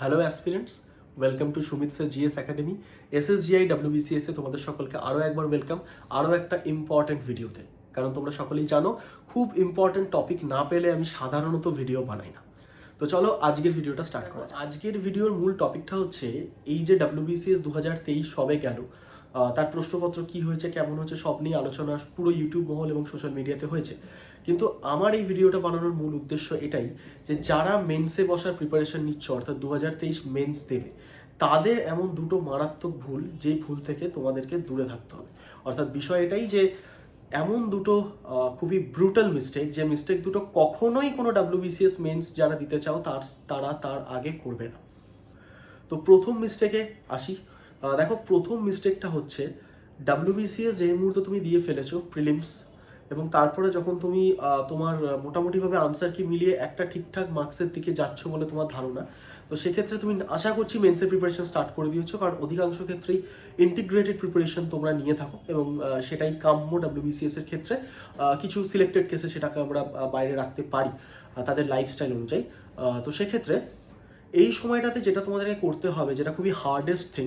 Hello aspirants welcome to Sumit sir GS academy S S GI WBCS এ তোমাদের সকলকে আরও একবার ওয়েলকাম আরও একটা ইম্পর্ট্যান্ট ভিডিওতে কারণ তোমরা সকলেই জানো, খুব ইম্পর্ট্যান্ট টপিক না পেলে আমি সাধারণত ভিডিও বানাই না। তো চলো আজকের ভিডিওটা স্টার্ট করো আজকের ভিডিওর মূল টপিকটা হচ্ছে, এই যে ডাব্লিউবিসিএস দু হাজার তেইশ সবে গেল তার প্রশ্নপত্র কি হয়েছে, কেমন হচ্ছে সব নিয়ে আলোচনা পুরো ইউটিউব মহল এবং সোশ্যাল মিডিয়াতে হয়েছে। কিন্তু আমার এই ভিডিওটা বানানোর মূল উদ্দেশ্য এটাই যে যারা মেন্সে বসার প্রিপারেশন নিচ্ছ, অর্থাৎ দু হাজার তেইশ মেন্স দেবে তাদের এমন দুটো মারাত্মক ভুল যেই ভুল থেকে তোমাদেরকে দূরে থাকতে হবে। অর্থাৎ বিষয় এটাই যে এমন দুটো খুবই ব্রুটাল মিস্টেক যে মিস্টেক দুটো কখনোই কোনো ডাব্লিউবিসিএস মেন্স যারা দিতে চাও, তার, তারা তার আগে করবে না। তো প্রথম মিস্টেকে আসি। দেখো, প্রথম মিস্টেকটা হচ্ছে ডাব্লিউবিসিএস যে মুহূর্তে তুমি দিয়ে ফেলেছো প্রিলিমস এবং তারপরে যখন তুমি তোমার মোটামুটিভাবে আনসার কি মিলিয়ে একটা ঠিকঠাক মার্কসের দিকে যাচ্ছ বলে তোমার ধারণা, তো সেক্ষেত্রে তুমি আশা করছি মেন্সের প্রিপারেশন স্টার্ট করে দিয়েছ, কারণ অধিকাংশ ক্ষেত্রেই ইন্টিগ্রেটেড প্রিপারেশন তোমরা নিয়ে থাকো, এবং সেটাই কাম্য ডাব্লিউবিসিএস এর ক্ষেত্রে কিছু সিলেক্টেড কেসে সেটাকে আমরা বাইরে রাখতে পারি তাদের লাইফস্টাইল অনুযায়ী। তো সেক্ষেত্রে এই সময়টাতে যেটা তোমাদেরকে করতে হবে, যেটা খুবই হার্ডেস্ট থিং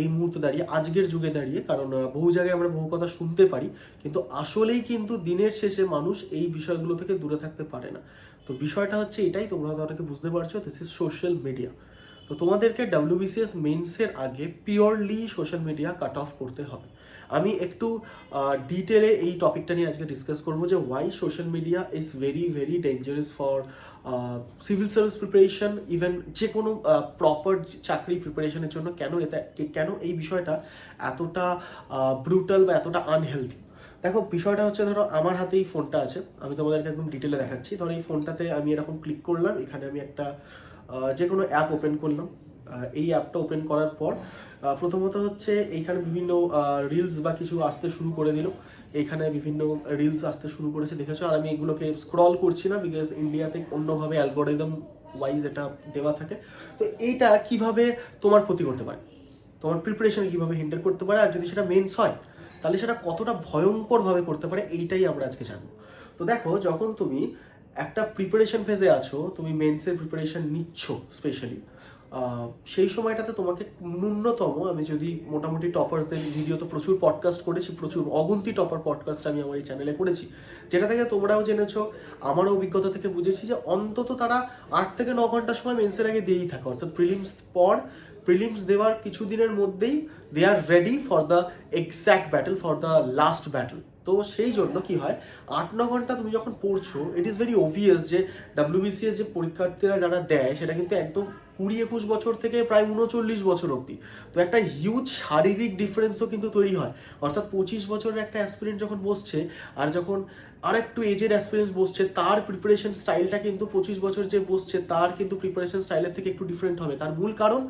এই মুহূর্তে দাঁড়িয়ে, আজকের যুগে দাঁড়িয়ে, কারণ বহু জায়গায় আমরা বহু কথা শুনতে পারি, কিন্তু আসলেই কিন্তু দিনের শেষে মানুষ এই বিষয়গুলো থেকে দূরে থাকতে পারে না। তো বিষয়টা হচ্ছে এটাই, তোমরা অনেকে বুঝতে পারছ দিস ইজ সোশ্যাল মিডিয়া তো তোমাদেরকে ডাব্লিউবিসিএস মেন্সের আগে purely social media cut off করতে হবে। আমি একটু ডিটেলে এই টপিকটা নিয়ে আজকে ডিসকাস করব যে why social media is very very dangerous for civil service preparation even যে কোনো প্রপার চাকরি প্রিপারেশনের জন্য কেন এতে কেন এই বিষয়টা এতটা ব্রুটাল বা এতটা আনহেলদি দেখো, বিষয়টা হচ্ছে ধরো আমার হাতে এই ফোনটা আছে। আমি তোমাদেরকে একদম ডিটেলে দেখাচ্ছি। ধরো এই ফোনটাতে আমি এরকম ক্লিক করলাম। এখানে আমি একটা যে কোনো অ্যাপ ওপেন করলাম। এই অ্যাপটা ওপেন করার পর প্রথমত হচ্ছে এইখানে বিভিন্ন রিলস বা কিছু আসতে শুরু করে দিল। এইখানে বিভিন্ন রিলস আসতে শুরু করেছে, দেখেছ? আর আমি এগুলোকে স্ক্রল করছি না বিকজ ইন্ডিয়াতে অন্যভাবে অ্যালগোরিদম ওয়াইজ এটা দেওয়া থাকে। তো এইটা কীভাবে তোমার ক্ষতি করতে পারে? তোমার প্রিপারেশন কীভাবে হিন্ডার করতে পারে? আর যদি সেটা মেন্স হয়, তাহলে সেটা কতটা ভয়ঙ্করভাবে করতে পারে? এইটাই আমরা আজকে জানব। তো দেখো, যখন তুমি একটা প্রিপারেশন ফেজে আছো, তুমি মেন্সের প্রিপারেশন নিচ্ছ স্পেশালি সেই সময়টাতে তোমাকে ন্যূনতম আমি যদি মোটামুটি টপারসদের ভিডিও তো প্রচুর পডকাস্ট করেছি, প্রচুর অগুন্তি টপার পডকাস্ট আমি আমার এই চ্যানেলে করেছি। যেটা থেকে তোমরাও জেনেছো আমারও অভিজ্ঞতা থেকে বুঝেছি যে অন্তত তারা আট থেকে ন ঘণ্টার সময় মেন্সের আগে দিয়েই থাকে। অর্থাৎ প্রিলিমস পর প্রিলিমস দেওয়ার কিছু দিনের মধ্যেই they are ready for the exact battle for the last battle তো সেই জন্য কি হয়, আট ন ঘণ্টা তুমি যখন পড়ছো ইট ইজ ভেরি অবভিয়াস যে ডাব্লিউবিসিএস যে পরীক্ষার্থীরা যারা দেয়, সেটা কিন্তু একদম কুড়ি একুশ বছর থেকে প্রায় উনচল্লিশ বছর অবধি। তো একটা হিউজ শারীরিক ডিফারেন্সও কিন্তু তৈরি হয়। অর্থাৎ পঁচিশ বছরের একটা অ্যাসপিরেন্ট যখন বসছে, আর যখন আর একটু এজের অ্যাসপিরেন্স বসছে, তার প্রিপারেশন স্টাইলটা কিন্তু পঁচিশ বছর যে বসছে, তার কিন্তু প্রিপারেশন স্টাইলের থেকে একটু ডিফারেন্ট হবে। তার মূল কারণ,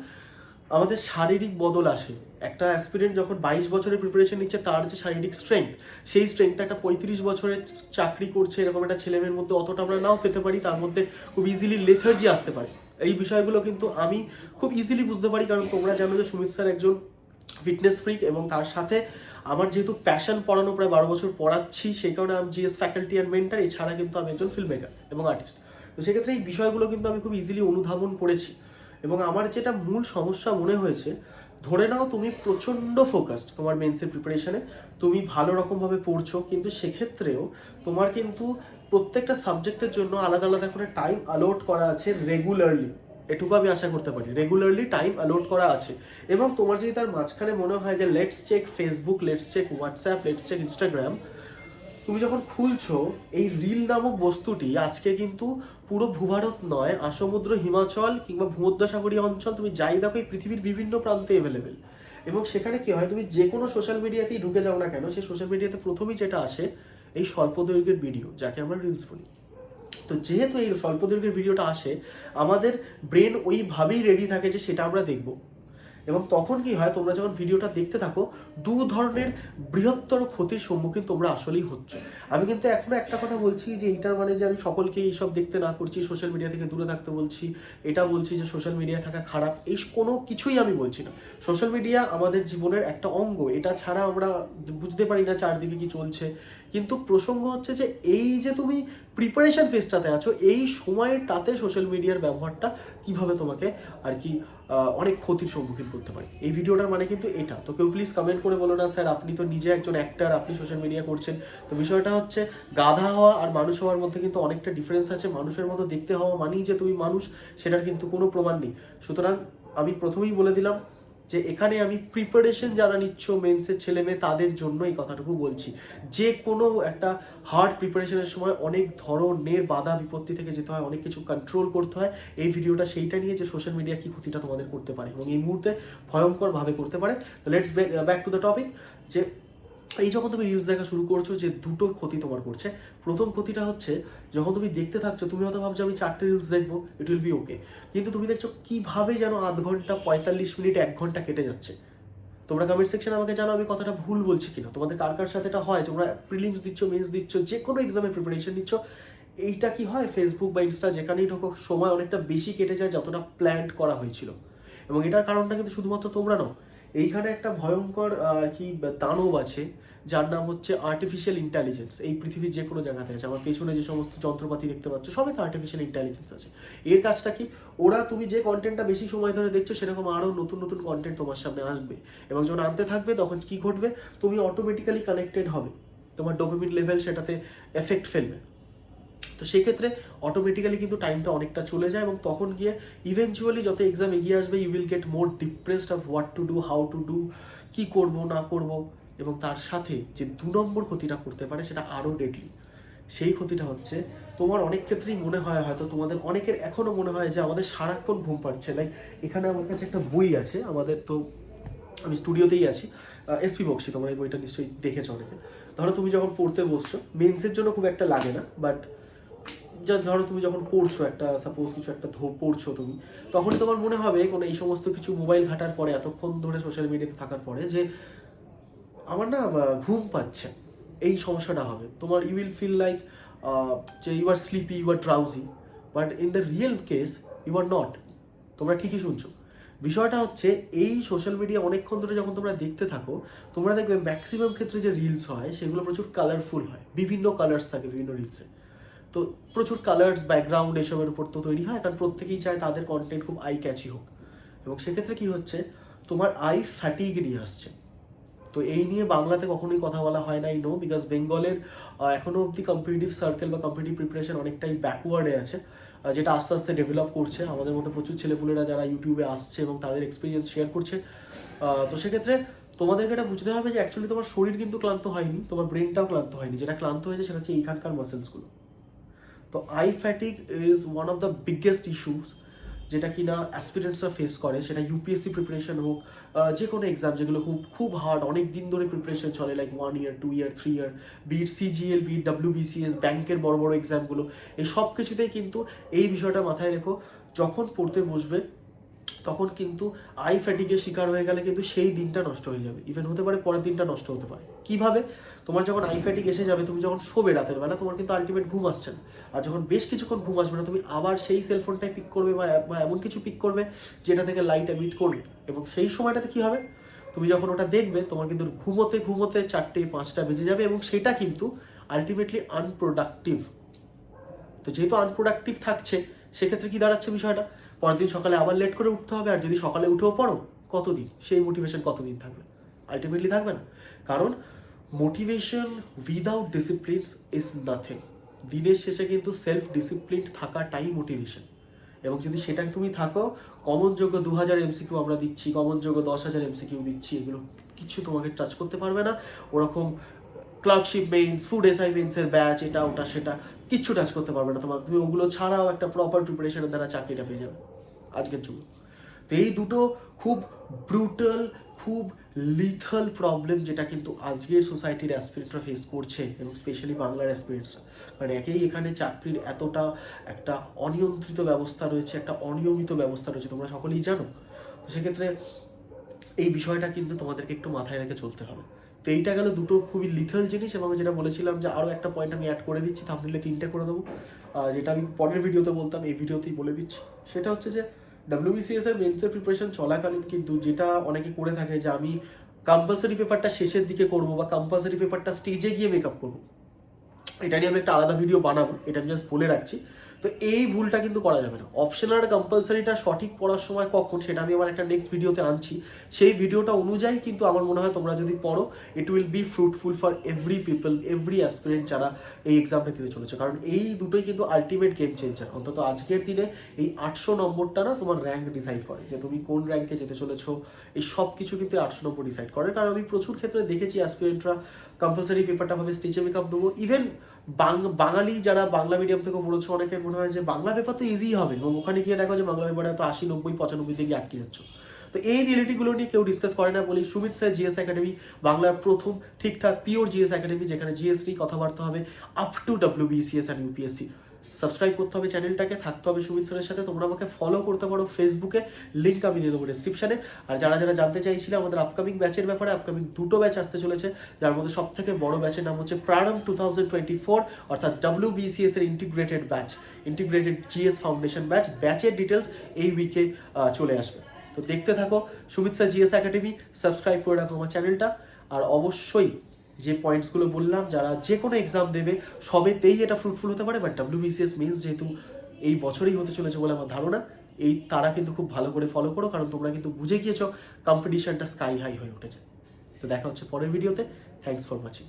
আমাদের শারীরিক বদল আসে। একটা অ্যাসপিরেন্ট যখন বাইশ বছরের প্রিপারেশন নিচ্ছে, তার যে শারীরিক স্ট্রেংথ সেই স্ট্রেংথ একটা পঁয়ত্রিশ বছরের চাকরি করছে, এরকম একটা ছেলেমেয়ের মধ্যে অতটা আমরা নাও পেতে পারি, তার মধ্যে খুব ইজিলি লেথার্জি আসতে পারে। এই বিষয়গুলো কিন্তু আমি খুব ইজিলি বুঝতে পারি, কারণ তোমরা জানো যে সুমিত স্যার একজন ফিটনেস ফ্রিক এবং তার সাথে আমার যেহেতু প্যাশন পড়ানো প্রায় বারো বছর পড়াচ্ছি, সেই কারণে আমি জিএস ফ্যাকাল্টি অ্যান্ড মেন্টার এছাড়া কিন্তু আমি একজন ফিল্ম মেকার এবং আর্টিস্ট তো সেক্ষেত্রে এই বিষয়গুলো কিন্তু আমি খুব ইজিলি অনুধাবন করেছি এবং আমার যেটা মূল সমস্যা মনে হয়েছে ধরে নাও তুমি প্রচণ্ড ফোকাসড তোমার মেন্সের প্রিপারেশানে তুমি ভালো রকমভাবে পড়ছো, কিন্তু সেক্ষেত্রেও তোমার কিন্তু প্রত্যেকটা সাবজেক্টের জন্য আলাদা আলাদা করে টাইম অ্যালোট করা আছে রেগুলারলি এটুকু আমি আশা করতে পারি। রেগুলারলি টাইম অ্যালোট করা আছে। এবং তোমার যদি তার মাঝখানে মনে হয় যে let's check Facebook let's check WhatsApp let's check Instagram তুমি যখন খুলছো, এই রিল নামক বস্তুটি আজকে কিন্তু পুরো ভূভারত নয়, আসমুদ্র, হিমাচল কিংবা ভূমধ্যসাগরীয় অঞ্চল, তুমি যাই দেখো, এই পৃথিবীর বিভিন্ন প্রান্তে অ্যাভেলেবেল এবং সেখানে কি হয়, তুমি যে কোনো সোশ্যাল মিডিয়াতেই ঢুকে যাও না কেন, সেই সোশ্যাল মিডিয়াতে প্রথমেই যেটা আসে, এই স্বল্প দৈর্ঘ্যের ভিডিও যাকে আমরা রিলস বলি। তো যেহেতু এই স্বল্প দৈর্ঘ্যের ভিডিওটা আসে, আমাদের ব্রেন ওইভাবেই রেডি থাকে যে সেটা আমরা দেখব। এবং তখন কি হয়, তোমরা যখন ভিডিওটা দেখতে থাকো, দু ধরনের বৃহত্তর ক্ষতির সম্মুখীন তোমরা আসলেই হচ্ছ। আমি কিন্তু এখনও একটা কথা বলছি যে, এইটার মানে যে আমি সকলকে এইসব দেখতে না করছি সোশ্যাল মিডিয়া থেকে দূরে থাকতে বলছি, এটা বলছি যে সোশ্যাল মিডিয়া থাকা খারাপ, এই কোনো কিছুই আমি বলছি না। সোশ্যাল মিডিয়া আমাদের জীবনের একটা অঙ্গ, এটা ছাড়া আমরা বুঝতে পারি না চারদিকে কি চলছে কিন্তু প্রসঙ্গ হচ্ছে যে এই যে তুমি প্রিপারেশন ফেজটাতে আছো, এই সময়টাতে সোশ্যাল মিডিয়ার ব্যবহারটা কীভাবে তোমাকে আর কি অনেক ক্ষতির সম্মুখীন করতে পারে? এই ভিডিওটার মানে কিন্তু এটা। তো কেউ প্লিজ কমেন্ট করে বলো না, স্যার, আপনি তো নিজে একজন অ্যাক্টার আপনি সোশ্যাল মিডিয়া করছেন। তো বিষয়টা হচ্ছে গাধা হওয়া আর মানুষ হওয়ার মধ্যে কিন্তু অনেকটা ডিফারেন্স আছে। মানুষের মতো দেখতে হওয়া মানেই যে তুমি মানুষ, সেটার কিন্তু কোনো প্রমাণ নেই। সুতরাং আমি প্রথমেই বলে দিলাম যে এখানে আমি প্রিপারেশন যারা নিচ্ছ মেন্সের ছেলে মেয়ে, তাদের জন্য এই কথাটুকু বলছি। যে কোনো একটা হার্ড প্রিপারেশনের সময় অনেক ধরনের বাধা বিপত্তি থেকে যেতে হয়, অনেক কিছু কন্ট্রোল করতে হয়। এই ভিডিওটা সেইটা নিয়ে যে সোশ্যাল মিডিয়া কি ক্ষতিটা তোমাদের করতে পারে এবং এই মুহূর্তে ভয়ঙ্করভাবে করতে পারে। Let's back to the topic যে এই যখন তুমি রিলস দেখা শুরু করছ যে দুটো ক্ষতি তোমার করছে, প্রথম ক্ষতিটা হচ্ছে যখন তুমি দেখতে থাকছো, তুমি হয়তো ভাবছ আমি চারটে রিলস দেখব ইট উইল বি ওকে কিন্তু তুমি দেখছ কীভাবে যেন আধ ঘণ্টা, পঁয়তাল্লিশ মিনিট, এক ঘণ্টা কেটে যাচ্ছে। তোমরা কমেন্ট সেকশনে আমাকে জানো আমি কথাটা ভুল বলছি কিনা। তোমাদের কার কার সাথে এটা হয়? তোমরা প্রিলিমস দিচ্ছ মেন্স দিচ্ছ যে কোনো এক্সামের প্রিপারেশন নিচ্ছ। এইটা কি হয়? ফেসবুক বা ইনস্টা যেখানেই ঢোকো, সময় অনেকটা বেশি কেটে যায় যতটা প্ল্যান করা হয়েছিল। এবং এটার কারণটা কিন্তু শুধুমাত্র তোমরা নও এইখানে একটা ভয়ঙ্কর আর কি, দানব আছে, যার নাম হচ্ছে আর্টিফিশিয়াল ইন্টেলিজেন্স এই পৃথিবীর যে কোনো জায়গাতে আছে। আমার পেছনে যে সমস্ত যন্ত্রপাতি দেখতে পাচ্ছ, সবই তো আর্টিফিশিয়াল ইন্টেলিজেন্স আছে। এর কাজটা কি? ওরা তুমি যে কন্টেন্টটা বেশি সময় ধরে দেখছ, সেরকম আরও নতুন নতুন কন্টেন্ট তোমার সামনে আসবে। এবং যখন আনতে থাকবে, তখন কি ঘটবে? তুমি অটোমেটিক্যালি কানেক্টেড হবে। তোমার ডোপামিন লেভেল সেটাতে এফেক্ট ফেলবে। তো সেক্ষেত্রে অটোমেটিক্যালি কিন্তু টাইমটা অনেকটা চলে যায় এবং তখন গিয়ে ইভেনচুয়ালি যত এক্সাম এগিয়ে আসবে you will get more depressed of what to do how to do কি করব, না করব এবং তার সাথে যে দু নম্বর ক্ষতিটা করতে পারে সেটা আরও ডেডলি সেই ক্ষতিটা হচ্ছে তোমার অনেক ক্ষেত্রেই মনে হয় হয়তো তোমাদের অনেকের এখনও মনে হয় যে আমাদের সারাক্ষণ ঘুম পাচ্ছে। লাইক এখানে আমার কাছে একটা বই আছে, আমাদের তো আমি স্টুডিওতেই আছি। এসপি বক্সি তোমরা এই বইটা নিশ্চয়ই দেখেছ অনেকে। ধরো তুমি যখন পড়তে বসছো মেন্সের জন্য খুব একটা লাগে না বাট যা ধরো তুমি যখন পড়ছো একটা সাপোজ কিছু একটা পড়ছো তুমি, তখনই তোমার মনে হবে কোনো এই সমস্ত কিছু মোবাইল ঘাটার পরে, এতক্ষণ ধরে সোশ্যাল মিডিয়াতে থাকার পরে যে আমার না ঘুম পাচ্ছে, এই সমস্যাটা হবে। তোমার ইউ উইল ফিল লাইক যে you are sleepy you are drowsy but in the real case you are not তোমরা ঠিকই শুনছো। বিষয়টা হচ্ছে, এই সোশ্যাল মিডিয়া অনেকক্ষণ ধরে যখন তোমরা দেখতে থাকো, তোমরা দেখবে ম্যাক্সিমাম ক্ষেত্রে যে রিলস হয়, সেগুলো প্রচুর কালারফুল হয়। বিভিন্ন কালার্স থাকে বিভিন্ন রিলসে তো প্রচুর কালার্স ব্যাকগ্রাউন্ড এসবের উপর তো তৈরি হয়, কারণ প্রত্যেকেই চায় তাদের কন্টেন্ট খুব আই ক্যাচি হোক। এবং সেক্ষেত্রে কি হচ্ছে, তোমার আই ফ্যাটিগ নিয়ে আসছে। তো এই নিয়ে বাংলাতে কখনোই কথা বলা হয় নাই নো বিকজ বেঙ্গলের এখনও এখনও অবধি কম্পিটিটিভ সার্কেল বা কম্পিটিভ প্রিপারেশন অনেকটাই ব্যাকওয়ার্ডে আছে যেটা আস্তে আস্তে ডেভেলপ করছে। আমাদের মতো প্রচুর ছেলেপুলেরা যারা ইউটিউবে আসছে এবং তাদের এক্সপিরিয়েন্স শেয়ার করছে তো সেক্ষেত্রে তোমাদেরকে এটা বুঝতে হবে যে অ্যাকচুয়ালি তোমার শরীর কিন্তু ক্লান্ত হয়নি, তোমার ব্রেনটাও ক্লান্ত হয়নি। যেটা ক্লান্ত হয়েছে সেটা হচ্ছে এইখানকার মাসেলসগুলো তো eye fatigue is one of the biggest issues যেটা কিনা অ্যাসপিরেন্টসরা ফেস করে, সেটা ইউপিএসসি প্রিপারেশন হোক যে কোনো এক্সাম যেগুলো খুব খুব হার্ড অনেক দিন ধরে প্রিপারেশন চলে like one year two year three year beat CGL beat WBCS ব্যাংকের বড় বড় এক্সামগুলো এই সব কিছুতেই কিন্তু এই বিষয়টা মাথায় রেখো, যখন পড়তে বসবে, তখন কিন্তু আই ফ্যাটিকের শিকার হয়ে গেলে কিন্তু সেই দিনটা নষ্ট হয়ে যাবে। ইভেন হতে পারে পরের দিনটা নষ্ট হতে পারে। কীভাবে? তোমার যখন আই ফ্যাটিক এসে যাবে, তুমি যখন শোবে রাতের বেলা, তোমার কিন্তু আলটিমেট ঘুম আসছে না। আর যখন বেশ কিছুক্ষণ ঘুম আসবে না, তুমি আবার সেই সেলফোনটাই পিক করবে বা এমন কিছু পিক করবে, যেটা থেকে লাইট এমিট করবে। এবং সেই সময়টাতে কি হবে? তুমি যখন ওটা দেখবে, তোমার কিন্তু ঘুমোতে ঘুমোতে চারটে, পাঁচটা বেজে যাবে এবং সেটা কিন্তু আলটিমেটলি আনপ্রোডাক্টিভ তো যেহেতু আনপ্রোডাক্টিভ থাকছে, সেক্ষেত্রে কি দাঁড়াচ্ছে বিষয়টা? পরের দিন সকালে আবার লেট করে উঠতে হবে, আর যদি সকালে উঠেও পড়ো, কতদিন? সেই মোটিভেশন কতদিন থাকবে? আলটিমেটলি থাকবে না। কারণ motivation without disciplines is nothing দিনের শেষে কিন্তু সেলফ ডিসিপ্লিন থাকাটাই মোটিভেশন এবং যদি সেটা তুমি থাকো কমন যোগ্য দু হাজার এমসিকিউ আমরা দিচ্ছি কমন যোগ্য দশ হাজার এমসিকিউ দিচ্ছি, এগুলো কিছু তোমাকে টাচ করতে পারবে না। ওরকম ক্লার্কশিপ মেইনস ফুড অ্যাসাইনমেন্টসের ব্যাচ এটা, ওটা, সেটা কিচ্ছু টাচ করতে পারবে না তোমার তুমি ওগুলো ছাড়াও একটা প্রপার প্রিপারেশনের দ্বারা চাকরিটা পেয়ে যাবে। আজকের যুগে। তো এই দুটো খুব ব্রুটাল খুব লিথাল প্রবলেম যেটা কিন্তু আজকের সোসাইটির অ্যাসপিরেন্টরা ফেস করছে এবং স্পেশালি বাংলার অ্যাসপিরেন্টসরা মানে একেই এখানে চাকরির এতটা একটা অনিয়ন্ত্রিত ব্যবস্থা রয়েছে, একটা অনিয়মিত ব্যবস্থা রয়েছে, তোমরা সকলেই জানো। তো সেক্ষেত্রে এই বিষয়টা কিন্তু তোমাদেরকে একটু মাথায় রেখে চলতে হবে। তো এইটা গেল দুটো খুবই লিথল জিনিস এবং যেটা বলেছিলাম যে আরও একটা পয়েন্ট আমি অ্যাড করে দিচ্ছি থামনিলে তিনটে করে দেবো। যেটা আমি পরের ভিডিওতে বলতাম, এই ভিডিওতেই বলে দিচ্ছি। সেটা হচ্ছে যে ডাব্লিউবিসিএস এর মেন্সের প্রিপারেশন চলাকালীন কিন্তু যেটা অনেকে করে থাকে যে আমি কম্পালসারি পেপারটা শেষের দিকে করব বা কম্পালসারি পেপারটা স্টেজে গিয়ে মেকআপ করব। এটা নিয়ে আমি একটা আলাদা ভিডিও বানাবো, এটা আমি জাস্ট বলে রাখছি। তো এই ভুলটা কিন্তু করা যাবে না। অপশনাল কম্পালসারিটা সঠিক পড়ার সময় কখন, সেটা আমি আমার একটা নেক্সট ভিডিওতে আনছি। সেই ভিডিওটা অনুযায়ী কিন্তু আমার মনে হয় তোমরা যদি পড়ো it will be fruitful for every people every aspirant যারা এই এক্সামটা দিতে চলেছে। কারণ এই দুটোই কিন্তু আলটিমেট গেম চেঞ্জার অন্তত আজকের দিনে এই আটশো নম্বরটা না তোমার র্যাঙ্ক ডিসাইড করে যে তুমি কোন র্যাঙ্কে যেতে চলেছো। এই সব কিছু কিন্তু আটশো নম্বর ডিসাইড করে। কারণ আমি প্রচুর ক্ষেত্রে দেখেছি অ্যাসপিরেন্টরা কম্পালসারি পেপারটা ভাবে স্টেজে মেকআপ দেবো। ইভেন বাঙালি যারা বাংলা মিডিয়াম থেকে পড়েছো, অনেকের মনে হয় যে বাংলা পেপার তো ইজি হবে, এবং ওখানে গিয়ে দেখো যে বাংলা পেপারে তো আশি, নব্বই, পঁচানব্বই দিকে আটকে যাচ্ছ। তো এই রিয়েলিটিগুলো নিয়ে কেউ ডিসকাস করে না বলি সুমিত স্যার জিএস একাডেমি বাংলার প্রথম ঠিকঠাক পিওর জিএস একাডেমি যেখানে জিএসটি কথাবার্তা হবে up to W BCS and UPSC subscribe করতে হবে চ্যানেলটাকে, থাকতে হবে সুমিত স্যারের সাথে। তোমরা আমাকে ফলো করতে পারো ফেসবুকে লিঙ্ক আমি দিয়ে দেবো ডিসক্রিপশনে আর যারা যারা জানতে চাইছিলে আমাদের আপকামিং ব্যাচের ব্যাপারে আপকামিং দুটো ব্যাচ আসতে চলেছে, যার মধ্যে সব থেকে বড় ব্যাচের নাম হচ্ছে প্রারম টু থাউজেন্ড টোয়েন্টি ফোর অর্থাৎ ডাব্লিউ বিসিএস এর integrated batch integrated GS foundation batch ব্যাচের ডিটেলস এই উইকে চলে আসবে। তো দেখতে থাকো Sumit sir GS academy subscribe করে রাখো আমার চ্যানেলটা। আর অবশ্যই যে পয়েন্টসগুলো বললাম, যারা যে কোনো এক্সাম দেবে, সবেতেই এটা ফ্রুটফুল হতে পারে বাট ডাব্লিউবিসিএস মিনস যেহেতু এই বছরেই হতে চলেছে বলে আমার ধারণা, এই তারা কিন্তু খুব ভালো করে ফলো করো, কারণ তোমরা কিন্তু বুঝে গিয়েছো কম্পিটিশনটা স্কাই হাই হয়ে উঠেছে। তো দেখা হচ্ছে পরের ভিডিওতে থ্যাংকস ফর ওয়াচিং